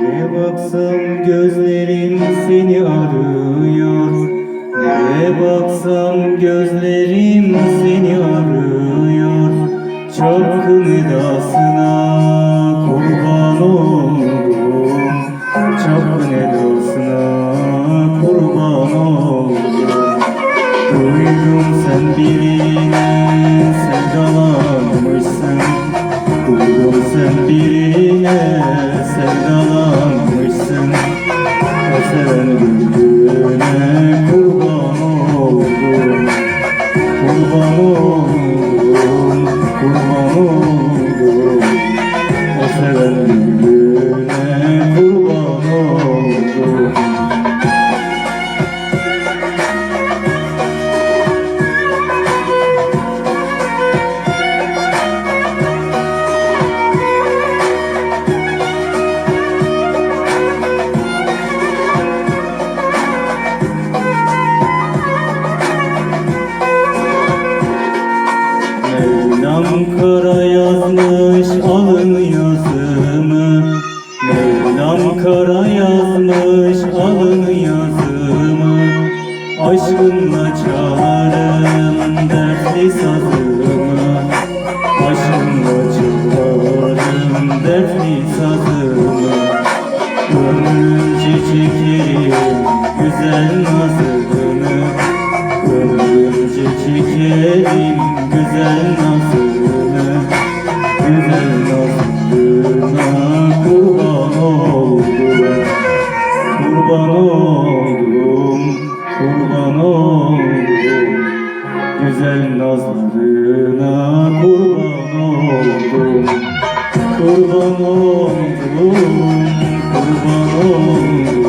Nereye baksam gözlerim seni arıyor. Nereye baksam gözlerim seni arıyor. Çapkın edasına kurban oldum. Çapkın edasına kurban oldum. Duydum sen birine sevdalanmışsın Mevlam kara yazmış alın yazımı Mevlam kara yazmış alın yazımı Aşkınla çalarım dertli sazımı. Aşkınla çalarım dertli sazımı. Ömrümce çekerim güzel güzel nazlarına kurban oldum. Kurban oldum, kurban oldum.